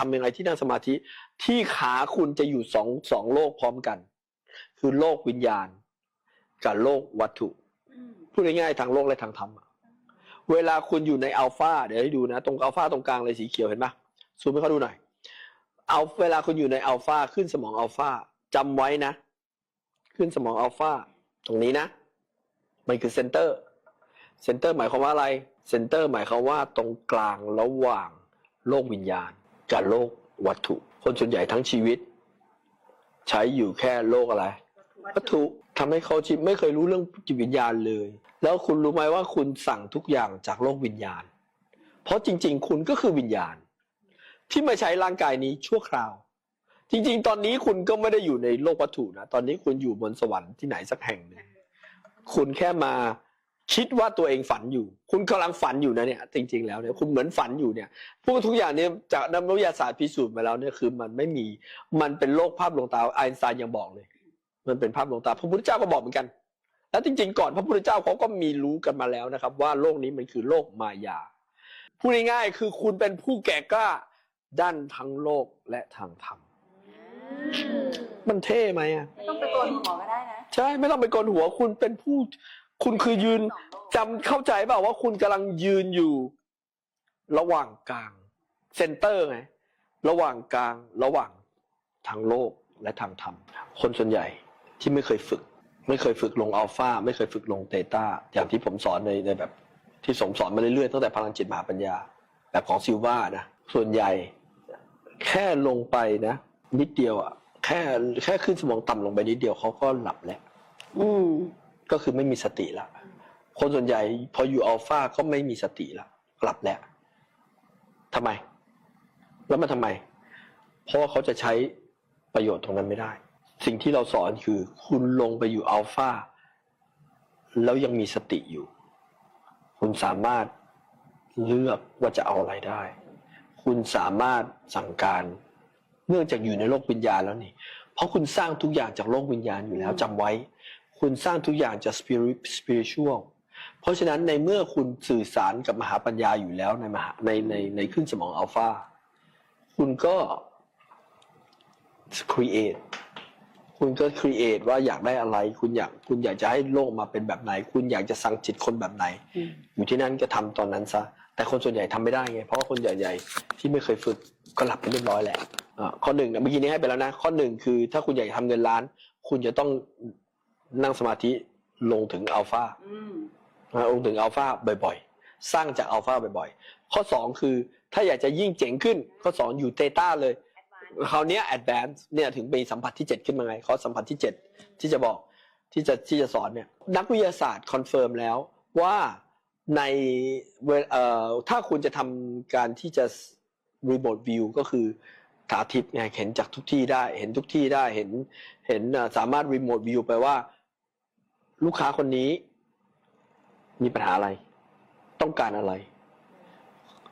ทำยังไงที่นั่งสมาธิที่ขาคุณจะอยู่สองสองโลกพร้อมกัน คือโลกวิญญาณ กับโลกวัตถุอืมพูดง่ายๆทางโลกและทางธรรมอะเวลาคุณอยู่ในอัลฟาเดี๋ยวให้ดูนะ ตรงอัลฟาตรงกลางเลยสีเขียวเห็นปะซูมให้เขาดูหน่อยเอาเวลาคุณอยู่ในอัลฟาขึ้นสมองอัลฟาจำไว้นะ ขึ้นสมองอัลฟาตรงนี้นะ มันคือเซนเตอร์เซนเตอร์หมายความว่าอะไรเซนเตอร์หมายความว่าตรงกลางระหว่างโลกวิญญาณ กับโลกวัตถุ คนส่วนใหญ่ทั้งชีวิต ใช้อยู่แค่โลกอะไร วัตถุทำให้เขาจิตไม่เคยรู้เรื่องจิตวิญญาณเลย แล้วคุณรู้ไหมว่าคุณสั่งทุกอย่างจากโลกวิญญาณ เพราะจริง ๆ คุณก็คือวิญญาณ ที่มาใช้ร่างกายนี้ชั่วคราว จริง ๆ ตอนนี้คุณก็ไม่ได้อยู่ในโลกวัตถุนะ ตอนนี้คุณอยู่บนสวรรค์ที่ไหนสักแห่งหนึ่งคุณแค่มา คิดว่าตัวเองฝันอยู่ คุณกำลังฝันอยู่นะเนี่ยจริง ๆ แล้วเนี่ยคุณเหมือนฝันอยู่เนี่ยพวกทุกอย่างเนี่ยจากนักวิทยาศาสตร์พิสูจน์มาแล้วเนี่ยคือมันไม่มีมันเป็นโลกภาพลวงตาไอน์สไตน์ยังบอกเลย มันเป็นภาพลวงตาพระพุทธเจ้าก็บอกเหมือนกัน แล้วจริง ๆ ก่อนพระพุทธเจ้าเขาก็มีรู้กันมาแล้วนะครับ ว่าโลกนี้มันคือโลกมายาพูดง่ายๆคือคุณเป็นผู้แก่กล้าด้านทั้งโลกและทางธรรมมันเท่ไหมอะไม่ต้องไปโกนหัวก็ได้นะ ใช่ไม่ต้องไปโกนหัวคุณเป็นผู้ คุณคือยืนจำเข้าใจเปล่าว่าคุณกำลังยืนอยู่ ระหว่างกลางเซนเตอร์ไงระหว่างกลางระหว่างทางโลกและทางธรรม คนส่วนใหญ่ที่ไม่เคยฝึก ไม่เคยฝึกลงอัลฟาไม่เคยฝึกลงเตต้าอย่างที่ผมสอนในในแบบ ที่สมสอนมาเรื่อยๆตั้งแต่พลังจิตมหาปัญญา แบบของซิลวานะส่วนใหญ่ แค่ลงไปนะ นิดเดียวอะ แค่แค่ขึ้นสมองต่ำลงไปนิดเดียวเขาก็หลับแล้ว อืม ก็คือไม่มีสติละคนส่วนใหญ่พออยู่อัลฟาก็ไม่มีสติละหลับแล้วทำไม แล้วมันทำไม เพราะว่าเขาจะใช้ประโยชน์ตรงนั้นไม่ได้ สิ่งที่เราสอนคือ คุณลงไปอยู่อัลฟาแล้วยังมีสติอยู่ คุณสามารถเลือกว่าจะเอาอะไรได้ คุณสามารถสั่งการ เนื่องจากอยู่ในโลกวิญญาณแล้วนี่ เพราะคุณสร้างทุกอย่างจากโลกวิญญาณอยู่แล้วจำไว้ คุณสร้างทุกอย่างจาก spirit spiritual เพราะฉะนั้นในเมื่อคุณสื่อสารกับมหาปัญญาอยู่แล้วในมหาในในในขึ้นสมองอัลฟาคุณก็ create คุณก็ create ว่าอยากได้อะไร คุณอยากคุณอยากจะให้โลกมาเป็นแบบไหน คุณอยากจะสั่งจิตคนแบบไหนอืมอยู่ที่นั่นก็ทำตอนนั้นซะแต่คนส่วนใหญ่ทำไม่ได้ไงเพราะว่าคนใหญ่ๆที่ไม่เคยฝึกก็หลับไปเรียบร้อยแหละอ่าข้อหนึ่งนะเมื่อกี้นี้ให้ไปแล้วนะ ข้อหนึ่งคือถ้าคุณอยากจะทำเงินล้าน คุณจะต้อง นั่งสมาธิลงถึงอัลฟาอืมนะลงถึงอัลฟาบ่อยๆ สร้างจากอัลฟาบ่อยๆ ข้อสองคือถ้าอยากจะยิ่งเจ๋งขึ้น ข้อสองอยู่เตต้าเลยคราวเนี้ย advance เนี่ยถึงมีสัมผัสที่ 7 ขึ้นมาไงเขาสัมผัสที่ 7 ที่จะบอกที่จะที่จะสอนเนี่ยนักวิทยาศาสตร์คอนเฟิร์มแล้วว่าในเวลเอ่อถ้าคุณจะทำการที่จะ remote view ก็คือตาทิพย์ไงเห็นจากทุกที่ได้ เห็นทุกที่ได้เห็นเห็นเอ่อสามารถ remote view ไปว่า ลูกค้าคนนี้ มีปัญหาอะไร ต้องการอะไร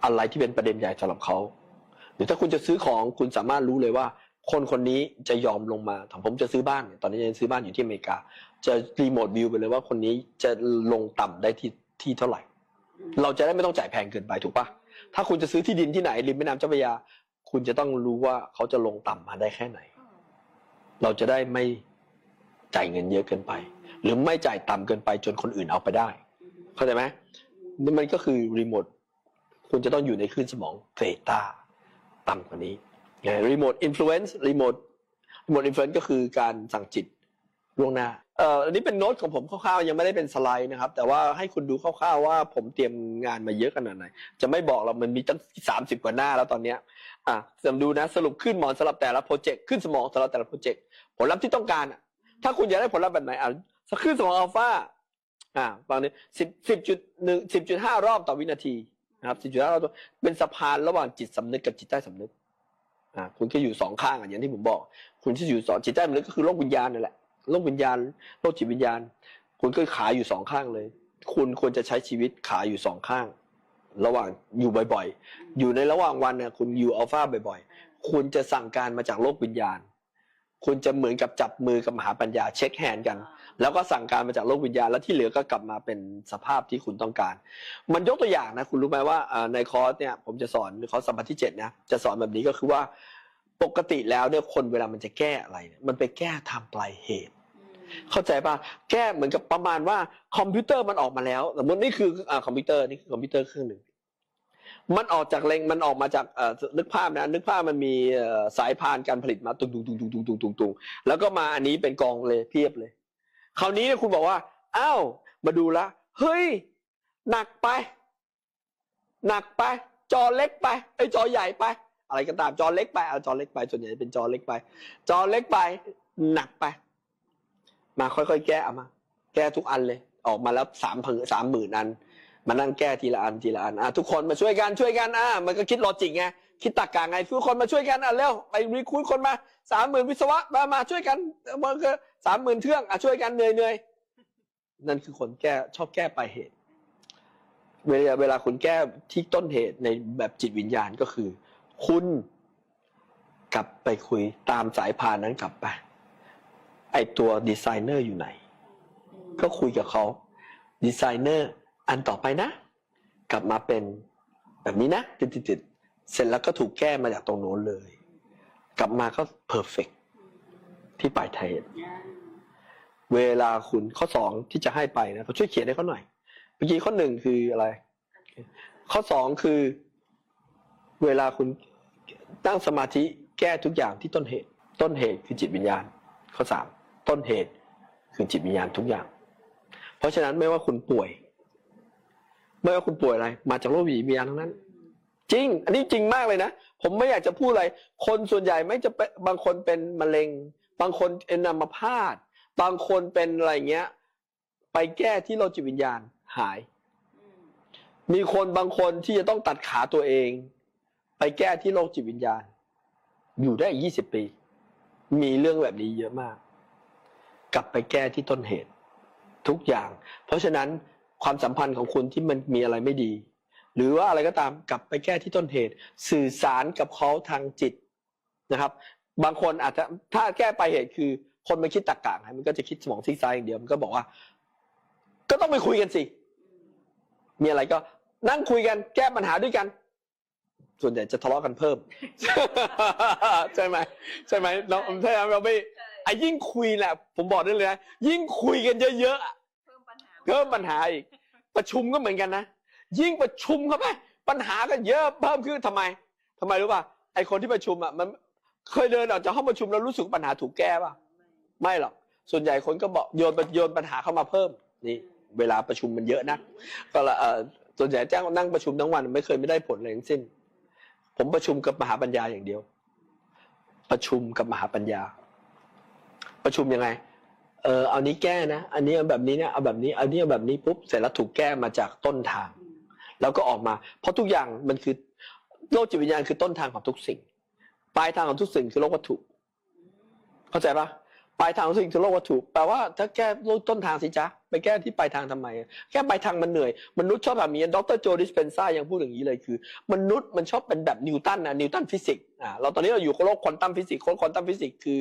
อะไรที่เป็นประเด็นใหญ่สำหรับเขาหรือถ้าคุณจะซื้อของคุณสามารถรู้เลยว่า คนคนนี้จะยอมลงมาถ้าผมจะซื้อบ้านตอนนี้ยังซื้อบ้านอยู่ที่อเมริกา จะรีโมทวิวไปเลยว่าคนนี้จะลงต่ำได้ที่ที่เท่าไหร่ เราจะได้ไม่ต้องจ่ายแพงเกินไปถูกปะถ้าคุณจะซื้อที่ดินที่ไหนริมแม่น้ำเจ้าพระยา คุณจะต้องรู้ว่าเขาจะลงต่ำมาได้แค่ไหน เราจะได้ไม่จ่ายเงินเยอะเกินไป หรือไม่จ่ายต่ำเกินไปจนคนอื่นเอาไปได้ เข้าใจไหมนี่มันก็คือรีโมทคุณจะต้องอยู่ในคลื่นสมองเฟต้าต่ำกว่านี้รีโมทอินฟลูเอนซ์รีโมทรีโมทอินฟลูเอนซ์ก็คือการสั่งจิตล่วงหน้าเอ่ออันนี้เป็นโน้ตของผมคร่าวๆยังไม่ได้เป็นสไลด์นะครับ แต่ว่าให้คุณดูคร่าวๆว่าผมเตรียมงานมาเยอะขนาดไหน จะไม่บอกเรามันมีตั้งสามสิบกว่าหน้าแล้วตอนเนี้ยอะสำดูนะสรุปขึ้นหมอนสำหรับแต่ละโปรเจกต์ขึ้นสมองสำหรับแต่ละโปรเจกต์ผลลัพธ์ที่ต้องการอะถ้าคุณอยากได้ผลลัพธ์แบบไหนอะ สักขึ้นสมองอัลฟาอ่าฟังนี้สิบสิบจุดหนึ่งสิบจุดห้ารอบต่อวินาทีนะครับสิบจุดห้ารอบต่อเป็นสะพานระหว่างจิตสำนึกกับจิตใต้สำนึกอ่าคุณก็อยู่สองข้างอะอย่างที่ผมบอก คุณที่อยู่สองจิตใต้สำนึกก็คือโลกวิญญาณนั่นแหละโลกวิญญาณโลกจิตวิญญาณ คุณก็ขาอยู่สองข้างเลย คุณควรจะใช้ชีวิตขาอยู่สองข้าง ระหว่างอยู่บ่อยๆ อยู่ในระหว่างวันเนี่ยคุณอยู่อัลฟาบ่อยๆ คุณจะสั่งการมาจากโลกวิญญาณ คุณจะเหมือนกับจับมือกับมหาปัญญาเช็คแฮนด์กัน แล้วก็สั่งการมาจากโลกวิญญาณแล้วที่เหลือก็กลับมาเป็นสภาพที่คุณต้องการ มันยกตัวอย่างนะ คุณรู้ไหมว่าเอ่อในคอร์สเนี่ยผมจะสอนคอร์สสัมผัสที่เจ็ดนะจะสอนแบบนี้ก็คือว่าปกติแล้วเนี่ยคนเวลามันจะแก้อะไรเนี่ยมันไปแก้ทำปลายเหตุ เข้าใจป่ะแก้เหมือนกับประมาณว่าคอมพิวเตอร์มันออกมาแล้วสมมตินี่คืออ่าคอมพิวเตอร์นี่คือคอมพิวเตอร์เครื่องหนึ่ง มันออกจากเลงมันออกมาจากนึกภาพนะนึกภาพมันมีสายพานการผลิตมาตุงตุงตุงตุงตุงตุงตุงตุงแล้วก็มาอันนี้เป็นกองเลยเพียบเลย คราวนี้เนี่ยคุณบอกว่าอ้าวมาดูละเฮ้ย หนักไป หนักไป จอเล็กไปไอ้จอใหญ่ไป อะไรก็ตามจอเล็กไปเอาจอเล็กไปส่วนใหญ่เป็นจอเล็กไป จอเล็กไป หนักไป มาค่อยๆแก้เอามา แก้ทุกอันเลย ออกมาแล้วสามพันสามหมื่นอัน มานั่งแก้ทีละอันทีละอันอะทุกคนมาช่วยกันช่วยกันอะมันก็คิดลอจิกไงคิดตรรกะไงทุกคนมาช่วยกันอะเร็วไปรีคูดคนมาสามหมื่นวิศวะมามาช่วยกันมันก็สามหมื่นเครื่องอะช่วยกันเหนื่อยเหนื่อยนั่นคือคนแก้ชอบแก้ปลายเหตุ เวลาเวลาคุณแก้ที่ต้นเหตุในแบบจิตวิญญาณก็คือ คุณกลับไปคุยตามสายพานนั้นกลับไป ไอตัวดีไซเนอร์อยู่ไหน ก็คุยกับเขาดีไซเนอร์ อันต่อไปนะ กลับมาเป็นแบบนี้นะติดๆเสร็จแล้วก็ถูกแก้มาจากตรงโน้นเลย กลับมาก็เพอร์เฟกที่ปลายเทศเวลาคุณข้อสองที่จะให้ไปนะเขาช่วยเขียนให้เขาหน่อยเมื่อกี้ข้อหนึ่งคืออะไร ข้อสองคือ เวลาคุณตั้งสมาธิแก้ทุกอย่างที่ต้นเหตุ ต้นเหตุคือจิตวิญญาณ ข้อสามต้นเหตุคือจิตวิญญาณทุกอย่าง เพราะฉะนั้นไม่ว่าคุณป่วย ไม่ว่าคุณป่วยอะไร มาจากโรควิญญาณทั้งนั้น จริง อันนี้จริงมากเลยนะ ผมไม่อยากจะพูดอะไร คนส่วนใหญ่ไม่จะเป็นบางคนเป็นมะเร็ง บางคนเป็นอัมพาตบางคนเป็นอะไรเงี้ย ไปแก้ที่โลกจิตวิญญาณหาย มีคนบางคนที่จะต้องตัดขาตัวเอง ไปแก้ที่โลกจิตวิญญาณ อยู่ได้ยี่สิบปี มีเรื่องแบบนี้เยอะมาก กลับไปแก้ที่ต้นเหตุ ทุกอย่าง เพราะฉะนั้น ความสัมพันธ์ของคุณที่มันมีอะไรไม่ดี หรือว่าอะไรก็ตามกลับไปแก้ที่ต้นเหตุ สื่อสารกับเขาทางจิตนะครับ บางคนอาจจะถ้าแก้ไปเหตุคือ คนมันคิดตรกกะไงมันก็จะคิดสมองซีซ้ายอย่างเดียวมันก็บอกว่า ก็ต้องไปคุยกันสิมีอะไรก็นั่งคุยกันแก้ปัญหาด้วยกัน ส่วนใหญ่จะทะเลาะกันเพิ่ม ใช่ไหมใช่ไหมเราใช่ไหมเราไม่ไอ้ยิ่งคุยแหละ ผมบอกได้เลยนะยิ่งคุยกันเยอะๆ เพิ่มปัญหาอีก ประชุมก็เหมือนกันนะ ยิ่งประชุมเข้าไปปัญหาก็เยอะเพิ่มขึ้นทำไมทำไมรู้ป่ะไอคนที่ประชุมอะมันเคยเดินออกจากห้องประชุมแล้วรู้สึกปัญหาถูกแก้ป่ะไม่หรอกส่วนใหญ่คนก็บอกโยนโยนปัญหาเข้ามาเพิ่มนี่เวลาประชุมมันเยอะนัก ก็ละเออส่วนใหญ่แจ้งนั่งประชุมทั้งวันไม่เคยไม่ได้ผลอะไรทั้งสิ้น ผมประชุมกับมหาปัญญาอย่างเดียว ประชุมกับมหาปัญญา ประชุมยังไง เออเอานี้แก้นะ อันนี้เอาแบบนี้เนี่ยเอาแบบนี้ อันนี้เอาแบบนี้ปุ๊บเสร็จแล้วถูกแก้มาจากต้นทาง แล้วก็ออกมา เพราะทุกอย่างมันคือโลกจิตวิญญาณคือต้นทางของทุกสิ่ง ปลายทางของทุกสิ่งคือโลกวัตถุ เข้าใจปะปลายทางของทุกสิ่งคือโลกวัตถุแปลว่าถ้าแก้โลกต้นทางสิจ๊ะไปแก้ที่ปลายทางทำไม แก้ปลายทางมันเหนื่อย มนุษย์ชอบแบบนี้ดรโจดิสเพนซ่ายังพูดอย่างนี้เลยคือ มนุษย์มันชอบเป็นแบบนิวตันนะนิวตันฟิสิกส์อ่าเราตอนนี้เราอยู่กับโลกควอนตัมฟิสิกส์ควอนตัมฟิสิกส์คือ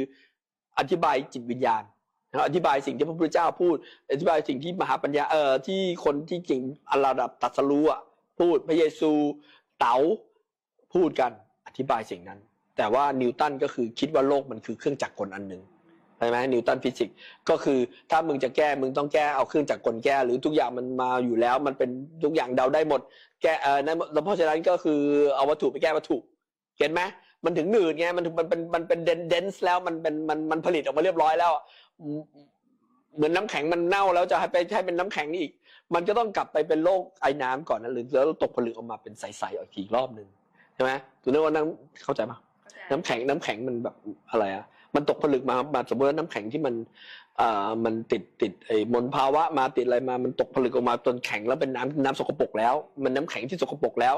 อธิบายจิตวิญญาณนะครับ อธิบายสิ่งที่พระพุทธเจ้าพูด อธิบายสิ่งที่มหาปัญญาเอ่อที่คนที่เก่งอัลลาดับตัดสรู้อะพูดพระเยซูเต๋าพูดกันอธิบายสิ่งนั้น แต่ว่านิวตันก็คือคิดว่าโลกมันคือเครื่องจักรกลอันหนึ่งใช่ไหมนิวตันฟิสิกส์ก็คือถ้ามึงจะแก้มึงต้องแก้เอาเครื่องจักรกลแก้ หรือทุกอย่างมันมาอยู่แล้ว มันเป็นทุกอย่างเดาได้หมด แก้เออนั่นแล้วเพราะฉะนั้นก็คือเอาวัตถุไปแก้วัตถุเห็นไหมมันถึงหนืดไงมันถึงมันเป็นมันเป็นเดนเดนส์แล้วมันเป็นมันมันผลิตออกมาเรียบร้อยแล้ว เหมือนน้ำแข็งมันเน่าแล้วจะให้ไปให้เป็นน้ำแข็งอีก มันก็ต้องกลับไปเป็นโลกไอ้น้ำก่อนนะหรือแล้วตกผลึกออกมาเป็นใสๆอีกรอบหนึ่งใช่ไหมตัวนี้ว่าน้ำเข้าใจปะน้ำแข็งน้ำแข็งมันแบบอะไรอะมันตกผลึกมามาสมมติว่าน้ำแข็งที่มันอ่ามันติดติดไอ้มลภาวะมาติดอะไรมามันตกผลึกออกมาจนแข็งแล้วเป็นน้ำน้ำสกปรกแล้ว มันน้ำแข็งที่สกปรกแล้ว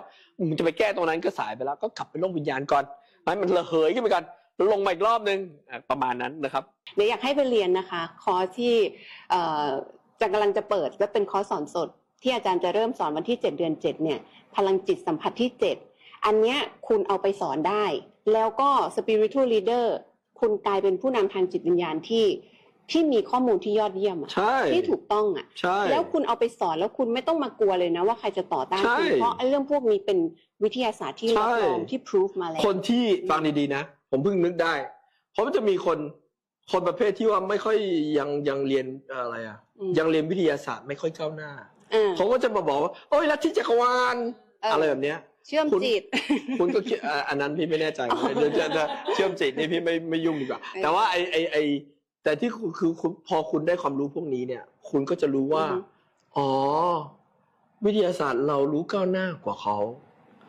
มึงจะไปแก้ตรงนั้นก็สายไปแล้ว ก็กลับไปโลกวิญญาณก่อนให้มันระเหยขึ้นไปก่อนแล้วลงมาอีกรอบหนึ่งอะประมาณนั้นนะครับ เดี๋ยวอยากให้ไปเรียนนะคะ คอร์สที่เอ่อจะกำลังจะเปิดก็เป็นคอร์สสอนสด ที่อาจารย์จะเริ่มสอนวันที่ 7 เดือน 7 เนี่ย พลังจิตสัมผัสที่ 7 อันเนี้ยคุณเอาไปสอนได้ แล้วก็ spiritual leader คุณกลายเป็นผู้นำทางจิตวิญญาณที่ที่มีข้อมูลที่ยอดเยี่ยมอะใช่ ที่ถูกต้องอะใช่ แล้วคุณเอาไปสอนแล้วคุณไม่ต้องมากลัวเลยนะ ว่าใครจะต่อต้านใช่ คุณเพราะไอ้เรื่องพวกนี้เป็นวิทยาศาสตร์ที่รับรองใช่ที่ proof มาแล้ว คนที่ฟังดีๆนะ ผมเพิ่งนึกได้ เพราะมันจะมีคนคนประเภทที่ว่าไม่ค่อยยังยังเรียนเอ่ออะไรอะ อืมยังเรียนวิทยาศาสตร์ไม่ค่อยก้าวหน้าอ่าเขาก็จะมาบอกว่าโอ้ยลัทธิจักรวาลเออออะไรแบบเนี้ย เชื่อมคุณ จิต คุณก็คิดอ่าอันนั้นพี่ไม่แน่ใจอ๋อเดี๋ยวจะจะเชื่อมจิตนี่พี่ไม่ไม่ยุ่งดีกว่า เออแต่ว่าไอไอไอแต่ที่คือคือคุณพอคุณได้ความรู้พวกนี้เนี่ย คุณก็จะรู้ว่า อือฮึ อ๋อ วิทยาศาสตร์เรารู้ก้าวหน้ากว่าเขา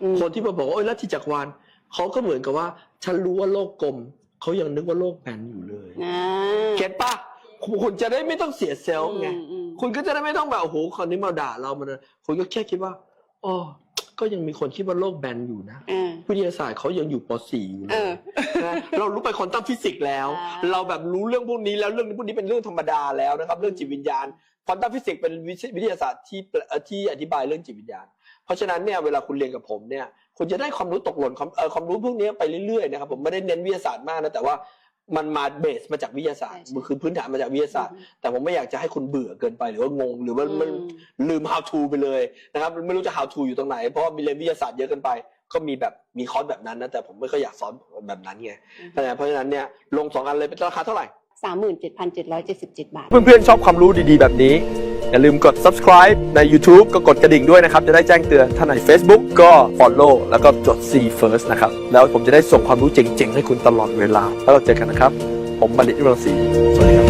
อืมคนที่มาบอกว่าโอ้ยลัทธิจักรวาล เขาก็เหมือนกับว่า ฉันรู้ว่าโลกกลมเขายังนึกว่าโลกแบนอยู่เลยอ่าเก็ตปะคุณคุณจะได้ไม่ต้องเสียเซลล์ไงอืมอืมคุณก็จะได้ไม่ต้องแบบโอ้โหคนนี้มาด่าเรามันนะคุณก็แค่คิดว่าอ๋อก็ยังมีคนคิดว่าโลกแบนอยู่นะ อ่า วิทยาศาสตร์เขายังอยู่ป .4 อยู่เลเอยอ นะเรารู้ไปควอนตัมฟิสิกส์แล้ว อ่า เราแบบรู้เรื่องพวกนี้แล้วเรื่องพวกนี้เป็นเรื่องธรรมดาแล้วนะครับ เรื่องจิตวิญญาณควอนตัมฟิสิกส์เป็นวิทยวิทยาศาสตร์ที่เอ่อที่อธิบายเรื่องจิตวิญญาณเพ ราะฉะนั้นเนี่ยเวลาคุณเรียนกับผมเนี่ยคุณจะได้ความรู้ตกหล่นความเอ่อความรู้พวกนี้ไปเรื่อยๆนะครับผมไม่ได้เน้นวิทยาศาสตร์มากนะแต่ว่ามันมาเบสมาจากวิทยาศาสตร์ใช่ใช่มันคือพื้นฐานมาจากวิทยาศาสตร์ แต่ผมไม่อยากจะให้คุณเบื่อเกินไปหรือว่างง หรือว่ามันอืมลืม how to ไปเลยนะครับไม่รู้จะ how to อยู่ตรงไหน เพราะว่ามีเรียนวิทยาศาสตร์เยอะเกินไป ก็มีแบบมีคอร์สแบบนั้นนะแต่ผมไม่ค่อยอยากสอนแบบนั้นไงเพราะฉะนั้นเนี่ยลงสองอันเลยเป็นราคาเท่าไหร่ สามหมื่นเจ็ดพันเจ็ดร้อยเจ็ดสิบเจ็ดบาท เพื่อนๆ ชอบความรู้ดีๆ แบบนี้ อย่าลืมกด subscribe ใน YouTube ก็กดกระดิ่งด้วยนะครับ จะได้แจ้งเตือนถ้าไหน Facebook ก็ follow แล้วก็จด see first นะครับ แล้วผมจะได้ส่งความรู้เจ๋งๆ ให้คุณตลอดเวลา แล้วเราเจอกันนะครับ ผมบัณฑิตวรังศรีสวัสดีครับ